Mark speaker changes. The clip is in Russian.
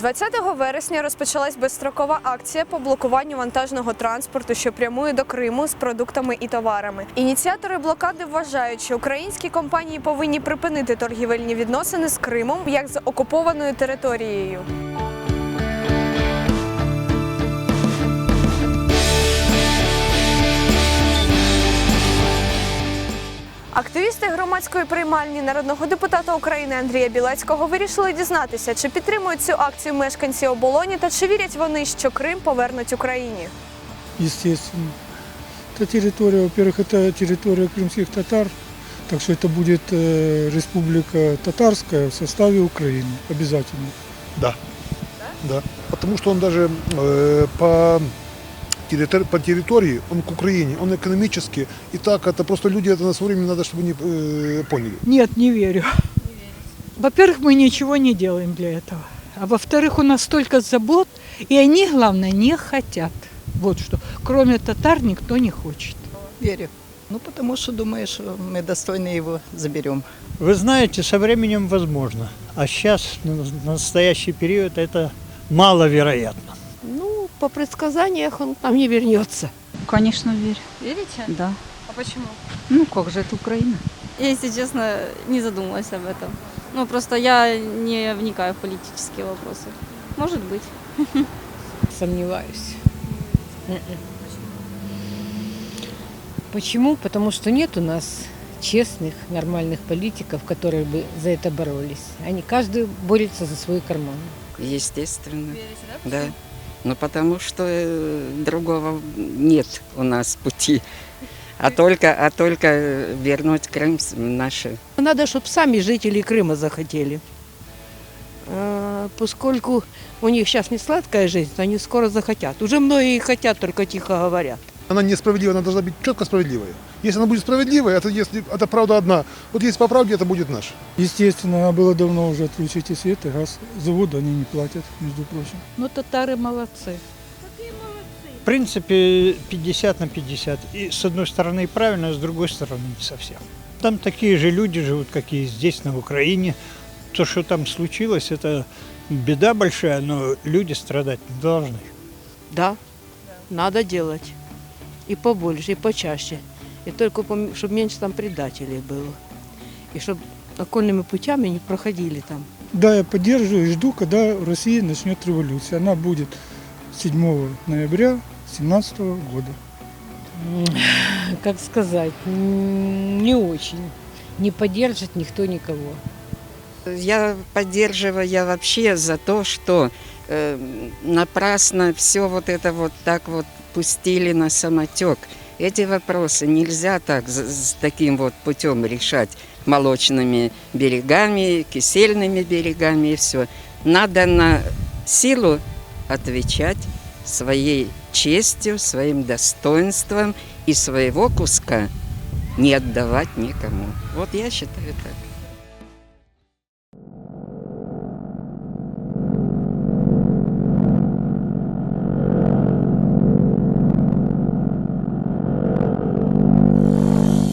Speaker 1: 20 вересня розпочалась безстрокова акція по блокуванню вантажного транспорту, що прямує до Криму з продуктами і товарами. Ініціатори блокади вважають, що українські компанії повинні припинити торгівельні відносини з Кримом як з окупованою територією. Активісти громадської приймальні народного депутата України Андрія Білецького вирішили дізнатися, чи підтримують цю акцію мешканці оболоні та чи вірять вони, що Крим повернуть Україні.
Speaker 2: естественно. Это территория, во-первых, это территория крымских татар, так что это будет э, республика татарская в составе Украины, обязательно.
Speaker 3: Да. Да. Потому что он даже э, по, по территории, он к Украине, он экономически. И так это просто люди, это на свое время надо, чтобы они э, поняли.
Speaker 4: Нет, не верю. Во-первых, мы ничего не делаем для этого. А во-вторых, у нас столько забот, и они, главное, не хотят. Вот что. Кроме татар никто не хочет.
Speaker 5: Верю. Ну, потому что думаю, что мы достойно его заберем.
Speaker 6: Вы знаете, со временем возможно. А сейчас, на настоящий период, это маловероятно.
Speaker 7: По предсказаниях он там не вернется.
Speaker 8: Конечно, верю.
Speaker 1: Вірите?
Speaker 8: Да.
Speaker 1: А почему?
Speaker 8: Ну, как же это Украина?
Speaker 9: Я, если честно, не задумалась об этом. Ну, просто я не вникаю в политические вопросы. Может быть.
Speaker 7: Сомневаюсь. Почему? Потому что нет у нас честных, нормальных политиков, которые бы за это боролись. Они каждый борется за свой карман.
Speaker 10: Естественно. Да. Ну, потому что э, другого нет у нас пути. А только, а только вернуть Крым наши
Speaker 7: Надо, чтобы сами жители Крыма захотели. А, Поскольку у них сейчас не сладкая жизнь, они скоро захотят. Уже многие хотят, только тихо говорят.
Speaker 3: Она несправедливая, она должна быть четко справедливая. Если она будет справедливая, это, если, это правда одна. Вот если по правде, это будет наш.
Speaker 2: Естественно, надо было давно уже отключить и свет, и газ. Заводы они не платят, между прочим.
Speaker 4: Но татары молодцы.
Speaker 6: В принципе, 50 на 50. И с одной стороны правильно, а с другой стороны не совсем. Там такие же люди живут, как и здесь, на Украине. То, что там случилось, это беда большая, но люди страдать не должны.
Speaker 7: Да, надо делать. И побольше, и почаще. И только чтобы меньше там предателей было. И чтобы окольными путями не проходили там.
Speaker 2: Да, я поддерживаю и жду, когда в России начнет революция. Она будет 7 ноября 2017 года.
Speaker 7: Как сказать, не очень. Не поддержит никто никого.
Speaker 10: Я поддерживаю я вообще за то, что э, напрасно все вот это вот так вот пустили на самотек. Эти вопросы нельзя так с, таким вот путем решать молочными берегами, кисельными берегами и все. Надо на силу отвечать своей честью, своим достоинством и своего куска не отдавать никому. Вот я считаю так.